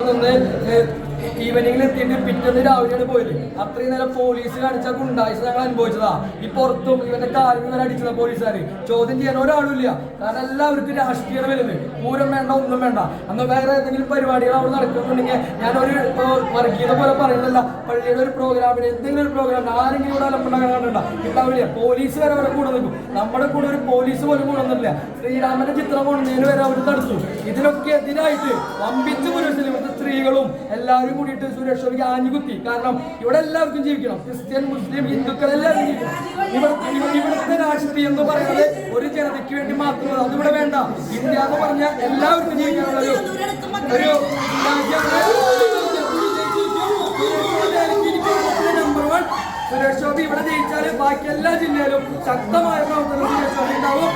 നിന്ന് ഈവനിങ്ങിൽ എത്തിയിട്ട് പിറ്റേന്ന് രാവിലെയാണ് പോയത്. അത്രയും നേരം പോലീസ് കാണിച്ച ഗുണ്ടായിസ് ഞങ്ങൾ അനുഭവിച്ചതാ. ഈ പുറത്തും ഇവന്റെ കാലിൽ വരെ അടിച്ചതാ പോലീസുകാര് ചോദ്യം ചെയ്യാൻ ഒരാളും ഇല്ല. കാരണം എല്ലാവർക്കും രാഷ്ട്രീയം വരുന്നത്. പൂരം വേണ്ട ഒന്നും വേണ്ട. അന്ന് വേറെ ഏതെങ്കിലും പരിപാടികൾ അവിടെ നടക്കുന്നുണ്ടെങ്കിൽ ഞാനൊരു വർഗീയത പോലെ പറയുന്നില്ല പള്ളിയുടെ ഒരു പ്രോഗ്രാമിന് എന്തെങ്കിലും ഒരു പ്രോഗ്രാം ആരെങ്കിലും ഇവിടെ അലമ്പുണ്ടാകാൻ കണ്ടിട്ടുണ്ടോ? ഉണ്ടാവില്ല പോലീസ് വരെ അവരെ കൂടെ നിൽക്കും. നമ്മുടെ കൂടെ ഒരു പോലീസ് പോലും കൂടെ നിന്നില്ല ശ്രീരാമന്റെ ചിത്രം കൊണ്ടതിന് വരെ അവർ തടുത്തു. ഇതിനൊക്കെ എതിരായിട്ട് വമ്പിച്ച് പുരുഷന് ഇവിടുത്തെ സ്ത്രീകളും എല്ലാവരും കൂടിയിട്ട് സുരേഷ് ഗോപിക്ക് ആഞ്ഞുകുത്തി. കാരണം ഇവിടെ എല്ലാവർക്കും ജീവിക്കണം. ക്രിസ്ത്യൻ മുസ്ലിം ഹിന്ദുക്കൾ എല്ലാവരും ജീവിക്കണം. ഇവിടെ ഇവിടുത്തെ രാഷ്ട്രീയം എന്ന് പറയുന്നത് ഒരു ജനതയ്ക്ക് വേണ്ടി മാത്രമല്ല. അതിവിടെ വേണ്ട. ഇന്ത്യ എന്ന് പറഞ്ഞാൽ എല്ലാവർക്കും ജീവിക്കാനുള്ള ഒരു സുരേഷ് ഇവിടെ ജയിച്ചാൽ ബാക്കി എല്ലാ ജില്ലയിലും ശക്തമായ പ്രവർത്തനം സുരേഷ് ഗോപി ഉണ്ടാവും.